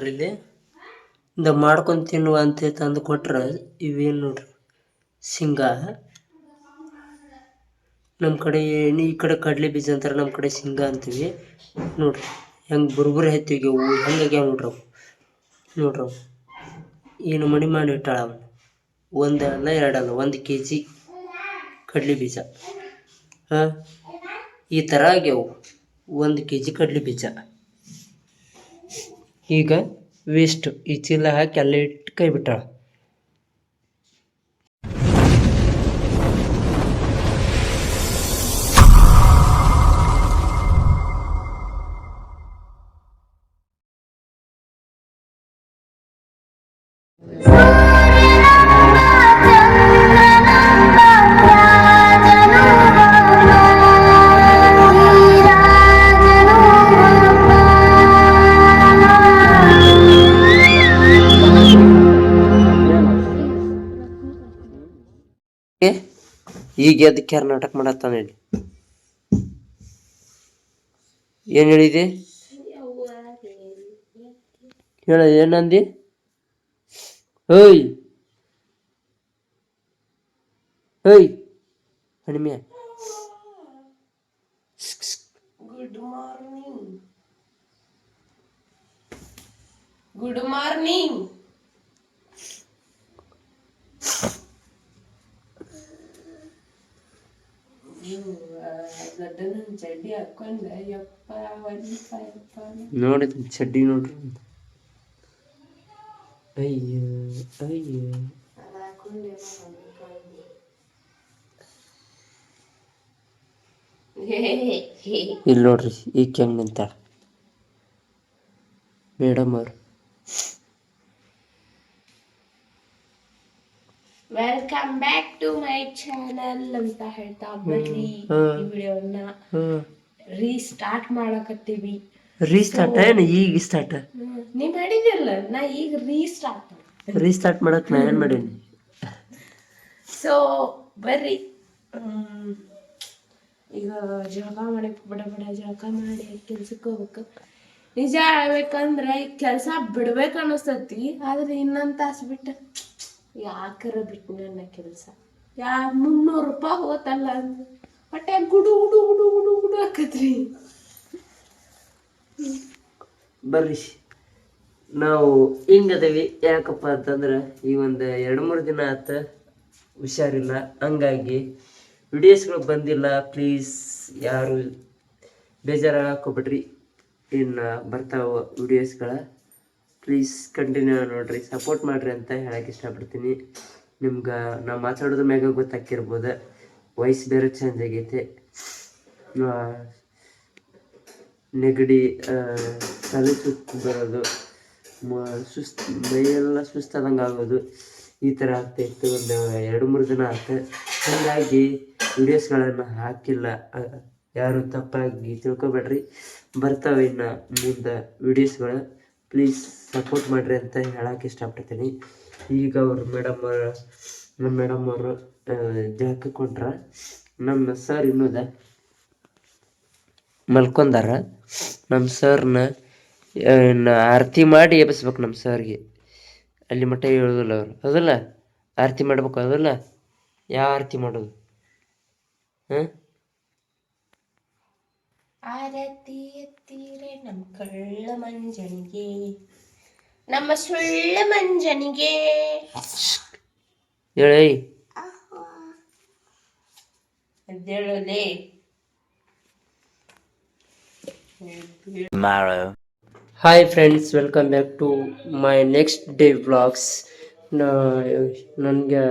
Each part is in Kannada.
ನೋಡ್ರಿ ಇಲ್ಲಿ. ಇಂದ ಮಾಡ್ಕೊಂಡು ತಿನ್ನುವ ಅಂತ ತಂದು ಕೊಟ್ರೆ ಇವೇನು ನೋಡ್ರಿ. ಶೇಂಗಾ. ನಮ್ಮ ಕಡೆ ಏನು ಈ ಕಡೆ ಕಡಲೆ ಬೀಜ ಅಂತಾರೆ ನಮ್ಮ ಕಡೆ ಶೇಂಗಾ ಅಂತೀವಿ. ನೋಡ್ರಿ, ಹೆಂಗೆ ಬುರ್ಬುರಿ ಹತ್ತಿಗೆ ಅವು ಹೆಂಗಾಗ್ಯಾವ ನೋಡ್ರಿ ಅವು. ನೋಡ್ರಿ ಅವು. ಏನು ಮಣಿ ಮಾಡಿ ಇಟ್ಟಾಳ ಅವನು. ಒಂದಲ್ಲ ಎರಡಲ್ಲ ಒಂದು ಕೆ ಜಿ ಕಡಲೆ ಬೀಜ. ಹಾಂ? ಈ ಥರ ಆಗ್ಯಾವು. ಒಂದು ಕೆ ಜಿ ಕಡಲೆ ಬೀಜ. ಈಗ ವೇಸ್ಟ್ ಈ ಚೀಲ ಹಾಕಿ ಅಲ್ಲೇ ಇಟ್ಟು ಕೈ ಬಿಟ್ಟಾಳ ಈಗ ಎದಕ್ಕೆ ಯಾರು ನಾಟಕ ಮಾಡತ್ತಾನ ಹೇಳಿ? ಏನು ಹೇಳಿದೆ? ಹೇಳ ಏನಂದಿ ಓಯ್! ಓಯ್! ಹಣಿಮೆ. ಗುಡ್ ಮಾರ್ನಿಂಗ್ ಗುಡ್ ಮಾರ್ನಿಂಗ್ ಗಡ್ಡನ ಚಡ್ಡಿ ನೋಡ್ರಿ ಅಯ್ಯೋ ಅಯ್ಯೋ. ಇಲ್ಲಿ ನೋಡ್ರಿ ಈಗ ಹೆಂಗ್ ನಿಂತಾಳ ಮೇಡಮ್ ಅವ್ರು. Welcome back to my channel ಅಂತ ಹೇಳ್ತಾ ಬರ್ರಿ. ಈ ವಿಡಿಯೋನ. ರೀಸ್ಟಾರ್ಟ್ ಮಾಡಕತ್ತೀವಿ. ರೀಸ್ಟಾರ್ಟ್ ಏನು? ಈಗ ಸ್ಟಾರ್ಟ್ ನೀ ಮಾಡಿದಿಲ್ಲ ನಾ ಈಗ ರೀಸ್ಟಾರ್ಟ್ ರೀಸ್ಟಾರ್ಟ್ ಮಾಡಕ್ ನಾ ಏನ್ ಮಾಡೀನಿ? ಸೊ ಬರ್ರಿ. ಈಗ ಜಳಕ ಮಾಡಿ ಬಡ ಬಡ ಜಳಕ ಮಾಡಿ ಕೆಲ್ಸಕ್ಕೆ ಹೋಗ್ಬೇಕು. ನಿಜ ಹೇಳ್ಬೇಕಂದ್ರೆ ಕೆಲಸ ಬಿಡ್ಬೇಕು ಅನಿಸ್ತತಿ ಆದ್ರೆ ಇನ್ನೊಂದು ತಾಸು ಬಿಟ್ಟು ಯಾಕರ ಬಿಟ್ಟು ನನ್ನ ಕೆಲಸ. ಯಾ ಮುನ್ನೂರು ರೂಪಾಯಿ ಹೋತಲ್ಲ ಅಂದ್ರೆ ಹೊಟ್ಟೆ ಗುಡು ಗುಡು ಗುಡು ಗುಡು ಗುಡು ಹಾಕತ್ರಿ. ಬರ್ರಿ. ನಾವು ಹಿಂಗದೇವಿ ಯಾಕಪ್ಪ ಅಂತಂದ್ರೆ ಈ ಒಂದು ಎರಡು, ಮೂರು ದಿನ ಆತ ಹುಷಾರಿಲ್ಲ. ಹಂಗಾಗಿ ವಿಡಿಯೋಸ್ಗಳು ಬಂದಿಲ್ಲ. ಪ್ಲೀಸ್ ಯಾರು ಬೇಜಾರಾಗೋಗ್ಬಿಡ್ರಿ. ಇನ್ನು ಬರ್ತಾವ ವಿಡಿಯೋಸ್ಗಳ. ಪ್ಲೀಸ್ ಕಂಟಿನ್ಯೂ ನೋಡಿರಿ ಸಪೋರ್ಟ್ ಮಾಡ್ರಿ ಅಂತ ಹೇಳಕ್ಕೆ ಇಷ್ಟಪಡ್ತೀನಿ. ನಿಮ್ಗೆ ನಾವು ಮಾತಾಡೋದ್ರ ಮ್ಯಾಗ ಗೊತ್ತಾಕಿರ್ಬೋದು ವಾಯ್ಸ್ ಬೇರೆ ಚೇಂಜ್ ಆಗೈತೆ. ನೆಗಡಿ ತಲೆ ಸುತ್ತು ಬರೋದು ಸುಸ್ತು, ಮೈಯೆಲ್ಲ ಸುಸ್ತಾದಂಗೆ ಆಗೋದು, ಈ ಥರ ಆಗ್ತಾಯಿತ್ತು ಒಂದು ಎರಡು, ಮೂರು ದಿನ ಆಯ್ತು ಹಾಗಾಗಿ ವಿಡಿಯೋಸ್ಗಳನ್ನು ಹಾಕಿಲ್ಲ. ಯಾರು ತಪ್ಪಾಗಿ ತಿಳ್ಕೊಬೇಡ್ರಿ. ಬರ್ತಾವೆ ಇನ್ನು ಮುಂದೆ ವಿಡಿಯೋಸ್ಗಳು ಪ್ಲೀಸ್ ಸಪೋರ್ಟ್ ಮಾಡಿರಿ ಅಂತ ಹೇಳಕ್ಕೆ ಇಷ್ಟಪಡ್ತೀನಿ. ಈಗ ಅವರು ಮೇಡಮ್ ಅವರು ನಮ್ಮ ಮೇಡಮ್ ಅವರು ಜಾಕ ಕೊಟ್ರ ನಮ್ಮ ಸರ್ ಇನ್ನೂದ ಮಲ್ಕೊಂಡಾರ. ನಮ್ಮ ಸರ್ನ ಆರತಿ ಮಾಡಿ ಎಬ್ಬಿಸ್ಬೇಕು ನಮ್ಮ ಸರ್ಗೆ ಅಲ್ಲಿ ಮಟ್ಟ ಹೇಳೋದಿಲ್ಲ ಅವರು. ಅದಲ್ಲ ಆರತಿ ಮಾಡ್ಬೇಕು ಅದಲ್ಲ ಯಾವ ಆರತಿ ಮಾಡೋದು? ಹಾಂ? ಆರತಿ ಎತ್ತೀರೆ ನಮ್ಮ ಕಳ್ಳ ಮಂಜನಿಗೆ ನಮ್ಮ ಸುಳ್ಳ ಮಂಜನಿಗೆ. ಹೇಳಿ. Hi friends welcome back to my next day vlogs ನನಗೆ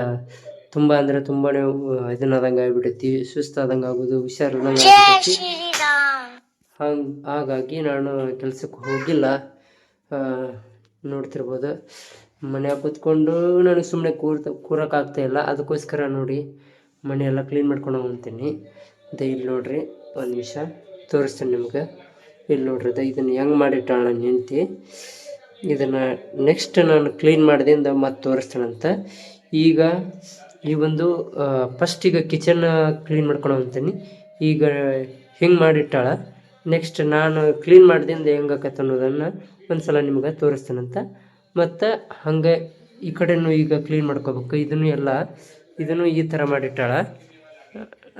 ತುಂಬ ಅಂದರೆ ತುಂಬಾ ಇದನ್ನಾದಂಗೆ ಆಗ್ಬಿಟ್ಟೈತಿ ಸುಸ್ತಾದಂಗೆ ಆಗೋದು ಆಗ್ಬಿಟ್ಟೈತಿ ಹಂಗೆ, ಹಾಗಾಗಿ ನಾನು ಕೆಲಸಕ್ಕೆ ಹೋಗಿಲ್ಲ. ನೋಡ್ತಿರ್ಬೋದು. ಮನ್ಯಾಗ ಕೂತ್ಕೊಂಡು ನನಗೆ ಸುಮ್ಮನೆ ಕೂರ್ತ ಕೂರೋಕ್ಕಾಗ್ತಾ ಇಲ್ಲ. ಅದಕ್ಕೋಸ್ಕರ ನೋಡಿ ಮನೆ ಎಲ್ಲ ಕ್ಲೀನ್ ಮಾಡ್ಕೊಂಡು ಹೋಗ್ತೀನಿ. ಅದೇ ಇಲ್ಲಿ ನೋಡ್ರಿ, ಒಂದು ನಿಮಿಷ. ತೋರಿಸ್ತೇನೆ ನಿಮ್ಗೆ. ಇಲ್ಲಿ ನೋಡ್ರಿ, ಅದ ಇದನ್ನು ಹೆಂಗೆ ಮಾಡಿಟ್ಟಾಳ ನನ್ನ ಹೆಂಡ್ತಿ. ಇದನ್ನು ನೆಕ್ಸ್ಟ್ ನಾನು ಕ್ಲೀನ್ ಮಾಡಿದಿಂದ ಮತ್ತೆ ತೋರಿಸ್ತೇನಂತ ಈಗ ಈ ಒಂದು ಫಸ್ಟ್ ಈಗ ಕಿಚನ್ ಕ್ಲೀನ್ ಮಾಡ್ಕೊಂಡು ಹೋಗ್ತೀನಿ. ಈಗ ಹಿಂಗೆ ಮಾಡಿಟ್ಟಾಳ? ನೆಕ್ಸ್ಟ್ ನಾನು ಕ್ಲೀನ್ ಮಾಡ್ದಿಂದ ಹೆಂಗಾಕತ್ತೆ ಅನ್ನೋದನ್ನು ಒಂದು ಸಲ ನಿಮ್ಗೆ ತೋರಿಸ್ತೇನಂತ. ಮತ್ತು ಹಾಗೆ ಈ ಕಡೆನೂ ಈಗ ಕ್ಲೀನ್ ಮಾಡ್ಕೋಬೇಕು. ಇದನ್ನು ಎಲ್ಲ, ಇದನ್ನು ಈ ಥರ ಮಾಡಿಟ್ಟಾಳ.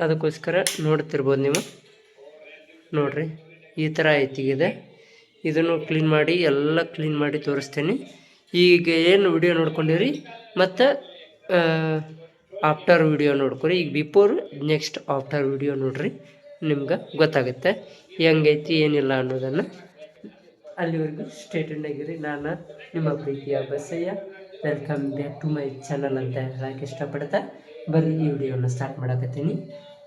ಅದಕ್ಕೋಸ್ಕರ ನೋಡ್ತಿರ್ಬೋದು ನೀವು. ನೋಡ್ರಿ, ಈ ಥರ ಐತಿಗಿದೆ. ಇದನ್ನು ಕ್ಲೀನ್ ಮಾಡಿ, ಎಲ್ಲ ಕ್ಲೀನ್ ಮಾಡಿ ತೋರಿಸ್ತೇನೆ. ಈಗ ಏನು ವಿಡಿಯೋ ನೋಡ್ಕೊಂಡಿರಿ, ಮತ್ತು ಆಫ್ಟರ್ ವಿಡಿಯೋ ನೋಡ್ಕೊರಿ. ಈಗ ಬಿಫೋರ್ ನೆಕ್ಸ್ಟ್ ಆಫ್ಟರ್ ವಿಡಿಯೋ ನೋಡ್ರಿ. ನಿಮ್ಗೆ ಗೊತ್ತಾಗುತ್ತೆ. ಹೆಂಗೈತಿ, ಏನಿಲ್ಲ ಅನ್ನೋದನ್ನು ಅಲ್ಲಿವರೆಗೂ ಸ್ಟೇಟೆಂಡ್ ಆಗಿರಿ. ನಾನು ನಿಮ್ಮ ಪ್ರೀತಿಯ Basayya. Welcome back to my channel ಅಂತ ಹೇಳಕ್ಕೆ ಇಷ್ಟಪಡ್ತಾ ಬರೀ ಈ ವಿಡಿಯೋನ ಸ್ಟಾರ್ಟ್ ಮಾಡಕತ್ತೀನಿ.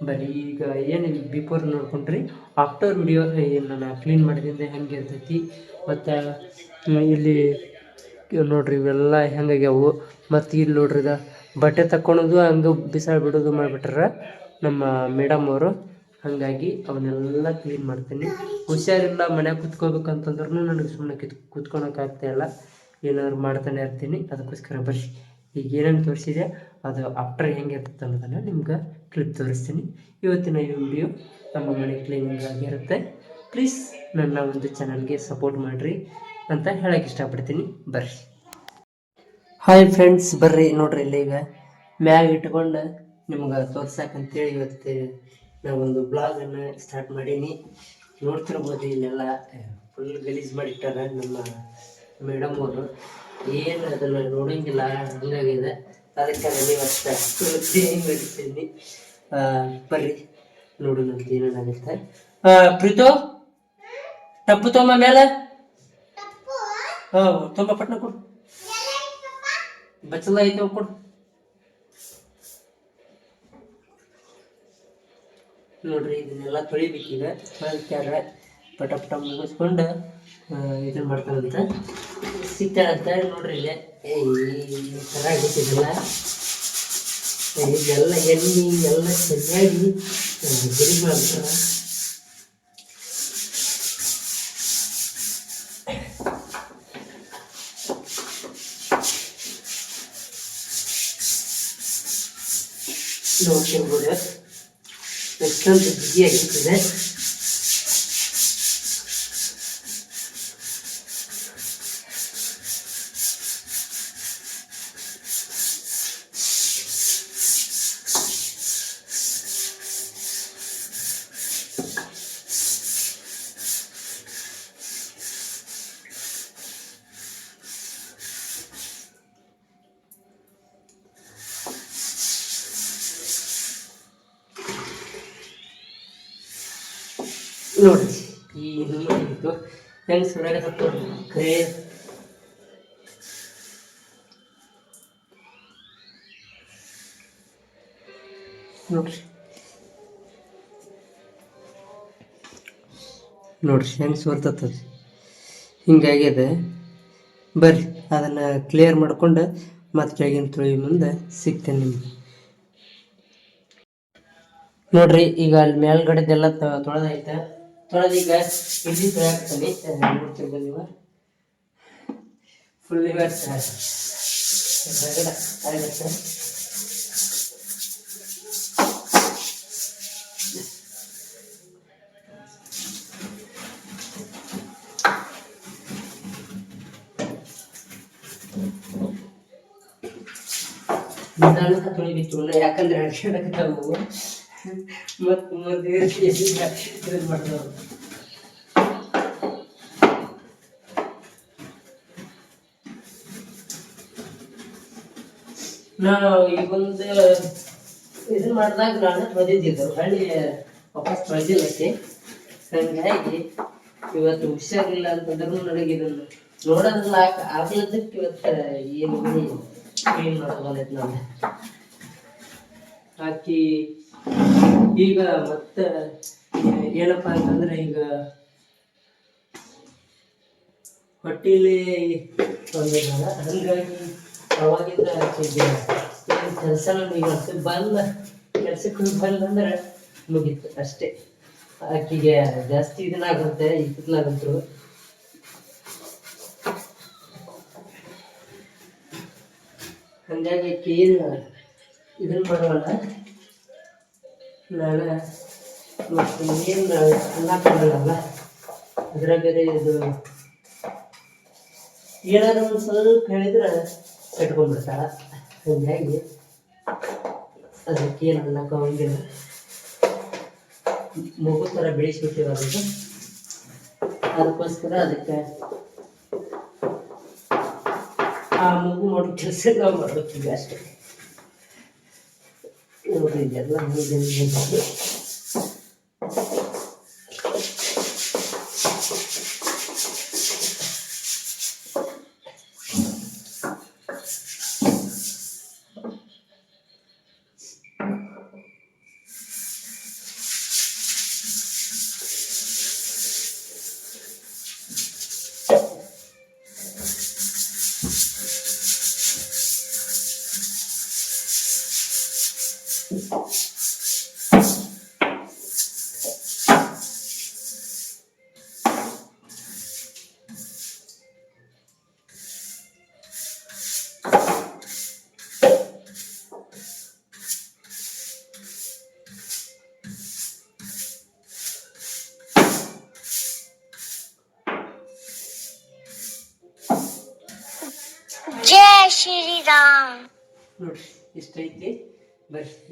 ಬರೀ ಈಗ ಏನು ಬಿಫೋರ್ ನೋಡ್ಕೊಂಡ್ರಿ ಆಫ್ಟರ್ ವಿಡಿಯೋ ನಾನು ಕ್ಲೀನ್ ಮಾಡಿದಿಂದ ಹೆಂಗೆ ಇರ್ತೈತಿ, ಮತ್ತು ಇಲ್ಲಿ ನೋಡ್ರಿ ಇವೆಲ್ಲ ಹೆಂಗಾಗ್ಯಾವು, ಮತ್ತು ಇಲ್ಲಿ ನೋಡ್ರಿ ಬಟ್ಟೆ ತಕ್ಕೊಳೋದು ಹಂಗೆ ಬಿಸಾಡ್ಬಿಡೋದು ಮಾಡಿಬಿಟ್ರ ನಮ್ಮ ಮೇಡಮ್ ಅವರು. ಹಾಗಾಗಿ ಅವನ್ನೆಲ್ಲ ಕ್ಲೀನ್ ಮಾಡ್ತೀನಿ. ಹುಷಾರಿಲ್ಲ ಮನ್ಯಾಗ ಕುತ್ಕೋಬೇಕಂತಂದ್ರೂ ನನಗೆ ಸುಮ್ಮನೆ ಕಿತ್, ಕುತ್ಕೊಳಕ್ಕಾಗ್ತಾ ಇಲ್ಲ. ಏನಾದ್ರು ಮಾಡ್ತಾನೆ ಇರ್ತೀನಿ. ಅದಕ್ಕೋಸ್ಕರ ಬರ್ರಿ. ಈಗ ಏನೇನು ತೋರಿಸಿದೆ, ಅದು ಆಫ್ಟರ್ ಹೆಂಗೆ ಇರ್ತದೆ ಅನ್ನೋದನ್ನು ನಿಮ್ಗೆ ಕ್ಲಿಪ್ ತೋರಿಸ್ತೀನಿ. ಇವತ್ತಿನ ಈ ವಿಡಿಯೋ ನಮ್ಮ ಮನೆ ಕ್ಲೀನಿಂಗ್ ಆಗಿರುತ್ತೆ. ಪ್ಲೀಸ್ ನನ್ನ ಒಂದು ಚಾನಲ್ಗೆ ಸಪೋರ್ಟ್ ಮಾಡಿರಿ ಅಂತ ಹೇಳಕ್ಕೆ ಇಷ್ಟಪಡ್ತೀನಿ. ಬರ್ರಿ. ಹಾಯ್ ಫ್ರೆಂಡ್ಸ್ ಬರ್ರಿ. ನೋಡ್ರಿ ಇಲ್ಲಿ ಈಗ ಮ್ಯಾಗ ಇಟ್ಕೊಂಡು ನಿಮ್ಗೆ ತೋರ್ಸಕ್ಕಂತೇಳಿ ಇವತ್ತು ನಾವೊಂದು ಬ್ಲಾಗನ್ನು ಸ್ಟಾರ್ಟ್ ಮಾಡೀನಿ. ನೋಡ್ತಿರ್ಬೋದು ಇಲ್ಲೆಲ್ಲ ಫುಲ್ ಗಲೀಜು ಮಾಡಿಟ್ಟಾರ ನಮ್ಮ ಮೇಡಮ್ ಅವರು. ಏನು ಅದನ್ನು ನೋಡೋಂಗಿಲ್ಲ ಹಂಗಾಗಿದೆ ಅದಕ್ಕೆ ನಾನು ಇವತ್ತು ಕ್ಲೀನಿಂಗ್ ಮಾಡಿರ್ತೀನಿ ಬರ್ರಿ ನೋಡೋಣ ಅಂತ ಏನೇನಾಗುತ್ತೆ ಪ್ರೀತು ಟಪ್ಪು ತೊಂಬ ಮೇಲೆ? ಹಾಂ ತೊಂಬ ಪಟ್ನ ಕೊಡು. ಬಚ್ಚಲ ಐತೆ ಕೊಡು. ನೋಡ್ರಿ, ಇದನ್ನೆಲ್ಲ ತೊಳಿಬೇಕೀಗ. ತೊಳಿತಾರ ಪಟ ಪಟ ಮುಗಿಸ್ಕೊಂಡು ಇದನ್ನ ಮಾಡ್ತಾರಂತ. ಸಿಗ್ತಾರಂತ ನೋಡ್ರಿ ಇಲ್ಲೇ. ಈ ಥರ ಆಗಿತ್ತಿದಲ್ಲ ಇದೆಲ್ಲ ಎಣ್ಣೆ, ಎಲ್ಲ ಚೆನ್ನಾಗಿ ಗರಿ ಮಾಡ್ಬಿಟ್ರ Sözlük diye ikisi ನೋಡಿ. ಈ ಇದು ಹೆಂಗೆ ಸುರಾಗತ್ತ ಕರೆ ನೋಡ್ರಿ. ನೋಡ್ರಿ ಹೆಂಗೆ ಸೋರ್ತದ ಹಿಂಗಾಗ್ಯದ. ಬರ್ರಿ, ಅದನ್ನು ಕ್ಲಿಯರ್ ಮಾಡ್ಕೊಂಡು ಮತ್ತೆ ಕೆಳಗಿನ ತೊಳಿ ಮುಂದೆ ಸಿಗ್ತೇನೆ ನಿಮ್ಗೆ. ನೋಡ್ರಿ, ಈಗ ಅಲ್ಲಿ ಮೇಲ್ಗಡೆದೆಲ್ಲ ತೊಳೆದೈತೆ ತೊಳೆದೀಗ ಇಲ್ಲಿ ತೊಳೆಯಾಕ್ತೀನಿ ನೋಡ್ತಿರ್ಬೋದು ನೀವು ಫುಲ್ ಇವತ್ತು ರಗಡ ಆಗುತ್ತೆ ನಿಧಾನಕ್ಕೆ ತೊಳಿಬೇಕು ಯಾಕಂದ್ರೆ ಅಡ್ಗೆ ಮತ್ತು ಮದುವೆ ಇದು ಮಾಡ್ದವ್ರು ನಾವು ಈಗ ಒಂದು ಇದನ್ನ ಮಾಡಿದಾಗ ನಾನು ತೊಳೆದಿದ್ದು ಹಳ್ಳಿ ವಾಪಸ್ ತೊಳೆದಿಲ್ಲಕ್ಕೆ ಹಂಗಾಗಿ ಇವತ್ತು ಹುಷಾರಿಲ್ಲ ಅಂತಂದ್ರೂ ನನಗೆ ಇದನ್ನು ನೋಡೋದಿಲ್ಲ ಆಗ್ಲದಕ್ಕೆ ಇವತ್ತು ಏನು ಕ್ಲೀನ್ ಮಾಡೋದು ಬಂದೈತೆ ನಾನು. ಹಾಕಿ ಈಗ ಮತ್ತೆ ಏನಪ್ಪ ಅಂತಂದ್ರೆ ಈಗ ಹೊಟ್ಟೆಲಿ ಒಂದಿಲ್ಲ ಹಂಗಾಗಿ ಅವಾಗಿಂದ ಏನು ಕೆಲಸ ಈಗ ಬಂದ, ಕೆಲ್ಸಕ್ಕೆ ಬಂದಂದ್ರೆ ಮುಗೀತು ಅಷ್ಟೇ. ಆಕಿಗೆ ಜಾಸ್ತಿ ಇದನ್ನ ಆಗುತ್ತೆ ಇತ್ತಲಾಗಂತರು ಹಂಗಾಗಿ ಆಕೆ ಏನು ಇದನ್ನ ಮಾಡೋಲ್ಲ? ನಾನು ಮತ್ತು ಏನು ಅನ್ನಕ್ಕಾಗಲ್ಲ ಅದ್ರಾಗ ಬೇರೆ ಇದು ಏನಾದ್ರು ಒಂದು ಸ್ವಲ್ಪ ಹೇಳಿದ್ರೆ ಕಟ್ಕೊಂಡ್ಬಿಡ್ತಾಳ ಹಂಗಾಗಿ ಅದಕ್ಕೆ ಏನು ಅನ್ನಕ್ಕೆ ಹೋಗಿಲ್ಲ ಮಗು ಥರ ಬೆಳೆಸ್ಬಿಟ್ಟಿವ ಅದಕ್ಕೋಸ್ಕರ ಅದಕ್ಕೆ ಆ ಮಗು ನೋಡಿ ಕೆಲಸ ನಾವು ಮಾಡ್ಬೇಕೀಗ ಅಷ್ಟೇ. ನೋಡ್ರಿ ಇದೆಲ್ಲ ಹಂಗೆ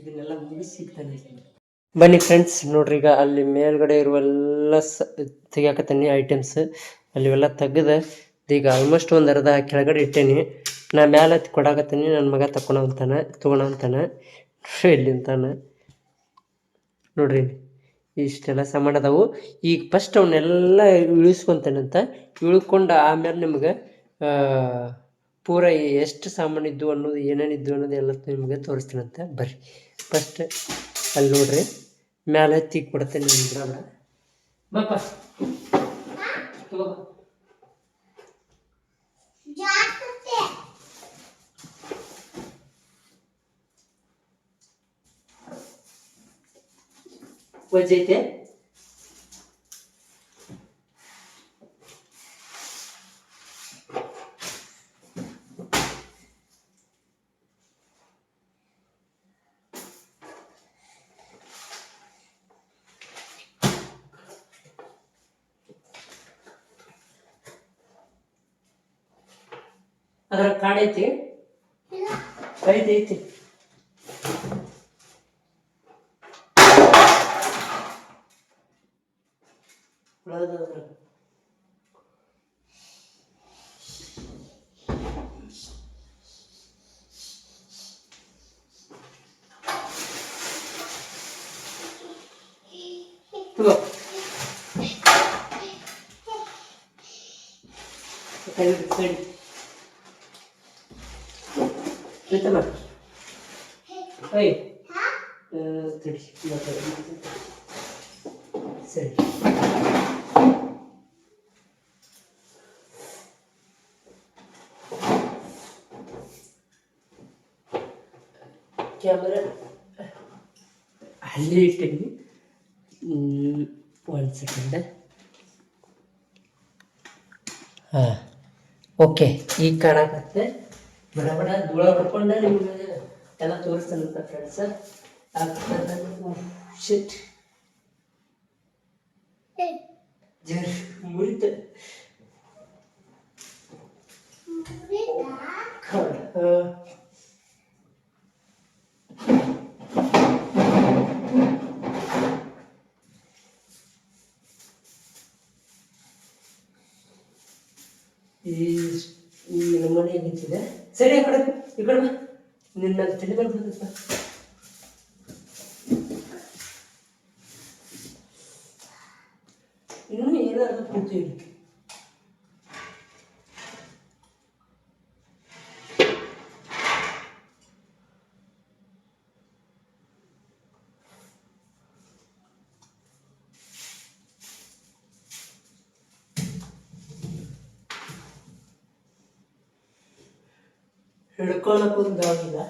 ಇದನ್ನೆಲ್ಲ ಮುಗಿಸಿ ಬನ್ನಿ ಫ್ರೆಂಡ್ಸ್ ನೋಡ್ರಿ ಈಗ ಅಲ್ಲಿ ಮೇಲ್ಗಡೆ ಇರುವೆಲ್ಲ ಸ, ತೆಗಿಯಾಕತ್ತೀನಿ ಐಟಮ್ಸ್ ಅಲ್ಲಿ ಎಲ್ಲ ತೆಗ್ದು ಈಗ ಆಲ್ಮೋಸ್ಟ್ ಒಂದು ಅರ್ಧ ಕೆಳಗಡೆ ಇಟ್ಟೇನಿ. ನಾ ಹತ್ತಿ ಕೊಡಾಕತ್ತೀನಿ ನನ್ನ ಮಗ ತಕೊಳ ಅಂತಾನೆ ತೊಗೊಳ ಅಂತಾನೆ. ಇಲ್ಲಿ ಅಂತಾನೆ. ನೋಡ್ರಿ ಇಷ್ಟೆಲ್ಲ ಸಾಮಾನು ಅದಾವು. ಈಗ ಫಸ್ಟ್ ಅವನ್ನೆಲ್ಲ ಇಳಿಸ್ಕೊಂತಾನಂತ, ಇಳ್ಕೊಂಡು ಆಮೇಲೆ ನಿಮ್ಗೆ ಪೂರ ಎಷ್ಟು ಸಾಮಾನು ಇದ್ದು ಅನ್ನೋದು ಏನೇನಿದ್ದು ಅನ್ನೋದು ಎಲ್ಲ ನಿಮಗೆ ತೋರಿಸ್ತೀನಂತೆ. ಬರ್ರಿ. ಫಸ್ಟ್ ಅಲ್ಲಿ ನೋಡ್ರಿ. ಮ್ಯಾಲೆ ಹತ್ತಿ ಕೊಡ್ತೇನೆ ನಿಮ್ಮ ಬಪ್ಪ ಬಾಪ ತಗೋ ಬಾ. ವಜ್ಜೈತೆ ಅದರ ಕಾಡೈತಿ ಐತಿ ಐತಿ ಉಳದ ಅದ್ರಾಗ. ತಗೋ. ಕೈ ಬಿಡು, ಕೈ ಬಿಡು. ಆಯ್ತಮ್ಮ ಓಯ್ ಆ, ತಡಿ ಮಾತಾಡು. ಸರಿ ಕ್ಯಾಮರಾ ಅಲ್ಲಿ ಇಟ್ಟೀನಿ ಒಂದು ಸೆಕೆಂಡ್ ಹಾಂ ಓಕೆ ಈಗ ಕಾಣಕತ್ತೆ ಬಡ ಬಡ ಧೂಳ ಹೊಡ್ಕೊಂಡೆ ನಿಮ್ಗೆ ಎಲ್ಲ ತೋರಿಸ್ತಾನಂತ ಫ್ರೆಂಡ್ಸ್ ಶಿಟ್ ಜರ್ ಮುರಿತ ಈ ಈ ನಮ್ಮನೆ ನಿಂತಿದೆ ಸರಿ ಆ ಕಡೆ ಈ ಕಡೆ ನಿನ್ನ ಮೇಲೆ con la contaminat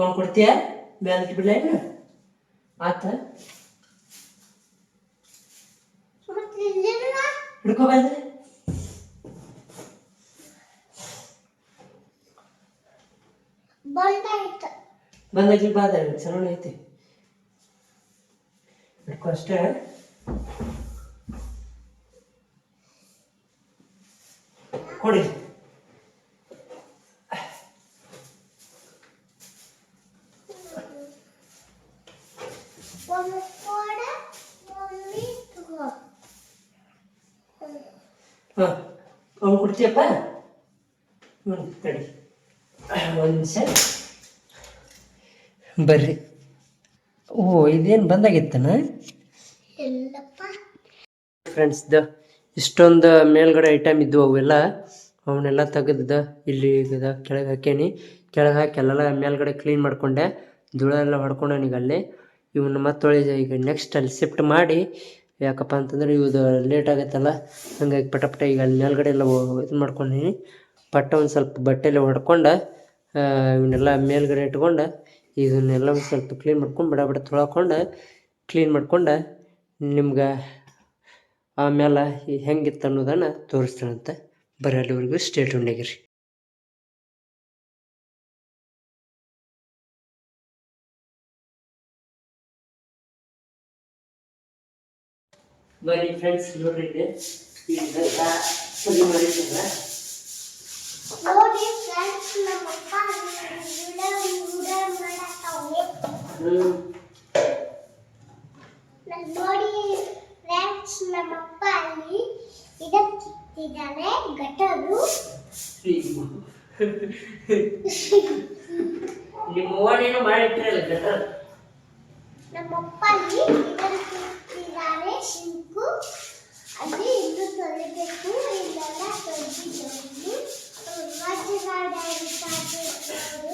ಅವ್ನು ಕೊಡ್ತೀಯ ಬ್ಯಾಲೆಟ್ ಬಿಡ್ಲ ಆತ ಹಿಡ್ಕೊ ಬಂದ್ರೆ ಬಂದಾಗಿ ಬಾದ ಚಲೋ ಐತಿ ಹಿಡ್ಕೊ ಅಷ್ಟೇ ಕೊಡಿ ಹಾಂ ಅವ್ನು ಕೊಡ್ತೀಯಪ್ಪ? ಹ್ಞೂ ತಡಿ. ಒಂದು ನಿಮಿಷ. ಬರ್ರಿ. ಓ ಇದೇನು ಬಂದಾಗಿತ್ತನ? ಫ್ರೆಂಡ್ಸ್ ದ ಇಷ್ಟೊಂದು ಮೇಲ್ಗಡೆ ಐಟಮ್ ಇದ್ವು ಅವೆಲ್ಲ. ಅವನ್ನೆಲ್ಲ ತೆಗೆದ ಇಲ್ಲಿ ಇದ ಕೆಳಗೆ ಹಾಕೇನಿ ಕೆಳಗೆ ಹಾಕಿ ಎಲ್ಲ ಮೇಲ್ಗಡೆ ಕ್ಲೀನ್ ಮಾಡಿಕೊಂಡೆ. ಧೂಳೆಲ್ಲ ಹೊಡ್ಕೊಂಡವನಿಗೆ ಅಲ್ಲಿ. ಇವನ್ನ ಮತ್ತೆ ಈಗ ನೆಕ್ಸ್ಟ್ ಅಲ್ಲಿ ಶಿಫ್ಟ್ ಮಾಡಿ ಯಾಕಪ್ಪ ಅಂತಂದರೆ ಇವ್ದು ಲೇಟ್ ಆಗತ್ತಲ್ಲ ಹಂಗಾಗಿ ಪಟ ಪಟ ಈಗ ಅಲ್ಲಿ ಮೇಲ್ಗಡೆ ಎಲ್ಲ ಇದು ಮಾಡ್ಕೊಂಡಿನಿ. ಪಟ್ಟ ಒಂದು ಸ್ವಲ್ಪ ಬಟ್ಟೆಲ್ಲ ಹೊಡ್ಕೊಂಡು ಇವನ್ನೆಲ್ಲ ಮೇಲ್ಗಡೆ ಇಟ್ಕೊಂಡು, ಇದನ್ನೆಲ್ಲ ಒಂದು ಸ್ವಲ್ಪ ಕ್ಲೀನ್ ಮಾಡ್ಕೊಂಡು ಬಡ ಬಡ ತೊಳ್ಕೊಂಡು ಕ್ಲೀನ್ ಮಾಡ್ಕೊಂಡು ನಿಮ್ಗೆ ಆಮೇಲೆ ಹೆಂಗಿತ್ತು ಅನ್ನೋದನ್ನು ತೋರಿಸ್ತಾನಂತೆ. ಬರೀ ಅಲ್ಲಿವರೆಗೂ ಸ್ಟೇಟ್ ಉಂಡಾಗಿರಿ ಬನ್ನಿ ಫ್ರೆಂಡ್ಸ್ ನೋಡ್ರಿ ಇದೆಲ್ಲ ಪುಡಿ ಮಾಡಿದ್ದಲ್ಲ ನೋಡಿ ಫ್ರೆಂಡ್ಸ್ ಮಾಡತ್ತವೆ ಹ್ಞೂ ನೋಡಿ ಫ್ರೆಂಡ್ಸ್ ನಮ್ಮಪ್ಪ ಅಲ್ಲಿ ಇದಕ್ಕಿಟ್ಟಿದ್ದಾನೆ ಗಟರು. ನಿಮ್ಮ ಓಣೇನು ಮಾಡಿಟ್ಟಿರಲ್ಲ ಗಟರ್. ಅಲ್ಲಿ ಇದಕ್ಕಿಟ್ಟಿದ್ದಾನೆ ಶಿಂಕು ಅಲ್ಲಿ ಇನ್ನು ತೊಳಿಬೇಕು ಇಲ್ಲೆಲ್ಲ ತೊಳೆದಿದ್ದವರು ರಾಜ್ಯನಾಡಿ ಸಾಧಿಸೋರು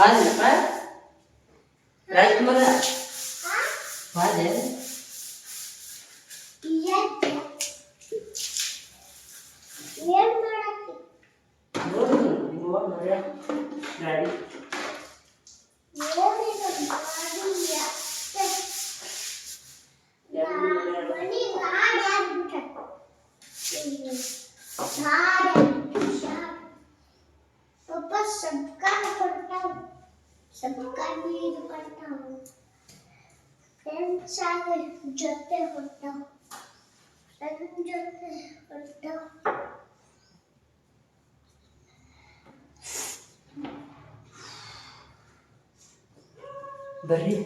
ಪಾದನಪ್ಪ ರಾಜ್ಕುಮಾರ ಪಾದ ಏನ್ ಮಾಡತ್ತಿ ನೋಡು ನಿಮ್ಮ ಅವ್ವ ನೋಡ್ಯ ಗಾಡಿ ನೋಡಿದ ಗಾಡಿ ಅಷ್ಟೇ. ಮನೆ ಗಾಡಿ ಆಗ್ಬಿಟ್ಟ. ಅಯ್ಯೋ, ಗಾಡಿ ಆಗ್ಬಿಟ್ಟ. ಪಪ್ಪ ಸಬ್ಕಾನ ಕೊಡ್ತಾವ ಸಬ್ಕಾನ ಇದು ಕೊಡ್ತಾವ ಫ್ರೆಂಡ್ಸ್ ಆಗಿ ಜೊತೆ ಹೊಡ್ತಾವ ಫ್ರೆಂಡ್ ಜೊತೆ ಹೊಡ್ತಾವ ಬರ್ರಿ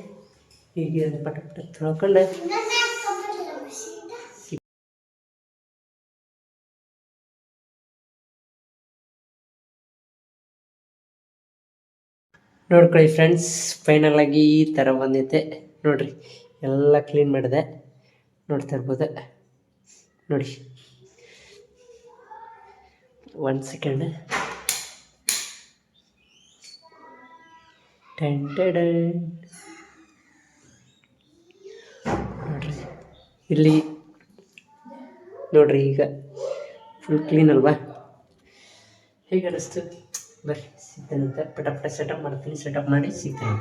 ಹೀಗೆ ಪಟ ಪಟ ತೊಳ್ಕೊಂಡು ನೋಡ್ಕೊಳ್ಳಿ ಫ್ರೆಂಡ್ಸ್ ಫೈನಲಾಗಿ ಈ ಥರ ಬಂದೈತೆ. ನೋಡ್ರಿ, ಎಲ್ಲ ಕ್ಲೀನ್ ಮಾಡಿದೆ. ನೋಡ್ತಾ ಇರ್ಬೋದು. ನೋಡಿ. ಒನ್ ಸೆಕೆಂಡ್ ಟೆಂಟೆಡ್ ನೋಡ್ರಿ, ಇಲ್ಲಿ ನೋಡ್ರಿ ಈಗ ಫುಲ್ ಕ್ಲೀನ್ ಅಲ್ವಾ? ಹೇಗೆ ಅನ್ನಿಸ್ತು ಬರ್ರಿ. ಸಿಗ್ತೇನಂತೆ ಪಟ ಪಟ ಸೆಟಪ್ ಮಾಡ್ತೀನಿ ಸೆಟಪ್ ಮಾಡಿ ಸಿಗ್ತೇನೆ